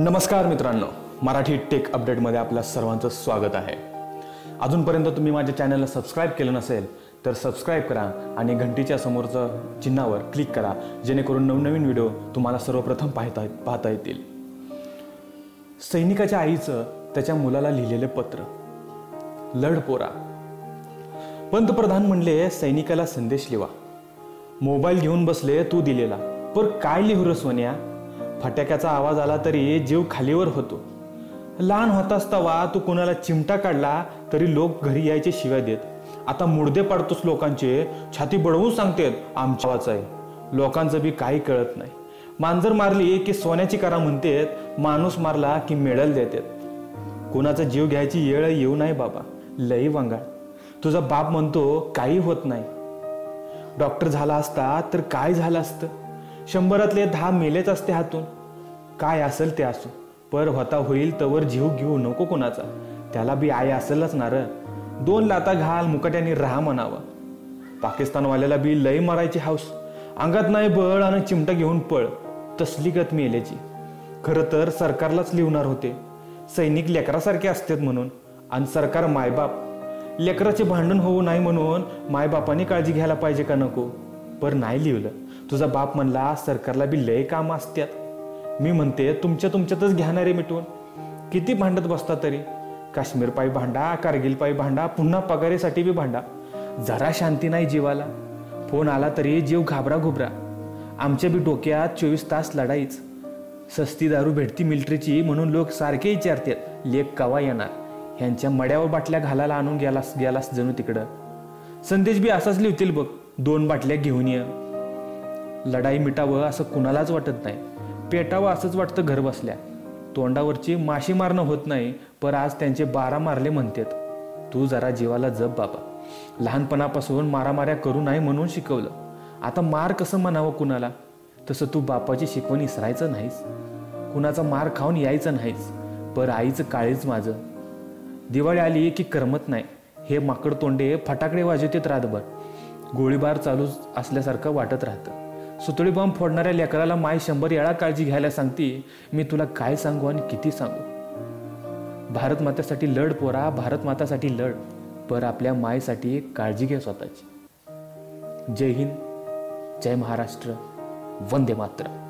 नमस्कार मित्रांनो मराठी टेक अपडेटमध्ये आपल्या सर्वांचं स्वागत आहे. अजूनपर्यंत तुम्ही माझ्या चॅनलला सबस्क्राईब केलं नसेल तर सबस्क्राईब करा आणि घंटीच्या समोरचं चिन्हावर क्लिक करा जेणेकरून नवनवीन व्हिडिओ तुम्हाला सर्वप्रथम पाहता पाहता येतील. सैनिकाच्या आईचं त्याच्या मुलाला लिहिलेले पत्र. लढ पोरा. पंतप्रधान म्हणले सैनिकाला संदेश लिवा. मोबाईल घेऊन बसले तू दिलेला. पर काय लिहू र सोन्या? फटाक्याचा आवाज आला तरी जीव खालीवर होतो. लहान होतास तवा तू कोणाला चिमटा काढला तरी लोक घरी यायचे शिव्या देत. आता मुडदे पाडतोस लोकांचे छाती बडवून सांगतेत आमच्या वाच आहे लोकांचं बी काही कळत नाही. मांजर मारली की सोन्याची करा म्हणतेत माणूस मारला की मेडल देतात. कोणाचा जीव घ्यायची येळ येऊ नाही बाबा लई वांगाळ. तुझा बाप म्हणतो काही होत नाही. डॉक्टर झाला असता तर काय झालं असतं? शंभरातले दहा मेलेच असते हातून. काय असेल ते असो पर होता होईल तवर जीव घेऊ नको कोणाचा. त्याला बी आई असेलच ना र. दोन लाता घाल मुकट्याने राहा म्हणावं. पाकिस्तानवाल्याला बी लय मारायची हाऊस. अंगात नाही बळ आणि चिमटा घेऊन पळ. तसली गत मेल्याची. खरं तर सरकारलाच लिहणार होते. सैनिक लेकरासारखे असतात म्हणून. आणि सरकार मायबाप. लेकराचे भांडण होऊ नाही म्हणून मायबापाने काळजी घ्यायला पाहिजे का नको? पर नाही लिहिलं. तुझा बाप म्हणला सरकारला बी लय कामं असत्यात. मी म्हणते तुमच्या तुमच्यातच घ्याणारे मिटवून किती भांडत बसता तरी. काश्मीर पायी भांडा कारगिल पायी भांडा पुन्हा पगारीसाठी बी भांडा. जरा शांती नाही जीवाला. फोन आला तरी जीव घाबरा घुबरा. आमच्या बी डोक्यात चोवीस तास लढाईच. सस्ती दारू भेटती मिलिटरीची म्हणून लोक सारखे विचारतात लेख कवा येणार? ह्यांच्या मड्यावर बाटल्या घालायला आणून गेलास गेलास जणू तिकडं. संदेश बी असाच लिहतील बघ दोन बाटल्या घेऊन ये. लढाई मिटावं असं कुणालाच वाटत नाही. पेटावं असंच वाटतं घर बसल्या तोंडावरची माशी मारणं होत नाही पर आज त्यांचे बारा मारले म्हणतात. तू जरा जीवाला जप बाबा. लहानपणापासून मारामाऱ्या करू नाही म्हणून शिकवलं. आता मार कसं म्हणावं कुणाला? तसं तू बापाची शिकवण इसरायचं नाहीस. कुणाचा मार खाऊन यायचं नाहीस. पर आईचं काळीच माझं. दिवाळी आली की करमत नाही. हे माकड तोंडे फटाकडे वाजवतेत रातभर. गोळीबार चालू असल्यासारखं वाटत राहतं. सुतळी बॉम्ब फोडणाऱ्या लेकराला माय शंभर वेळा काळजी घ्यायला सांगते मी तुला काय सांगू आणि किती सांगू? भारत मातेसाठी लढ पोरा भारत मातासाठी लढ पर आपल्या मायसाठी काळजी घे स्वतःची. जय हिंद जय महाराष्ट्र वंदे मातरम.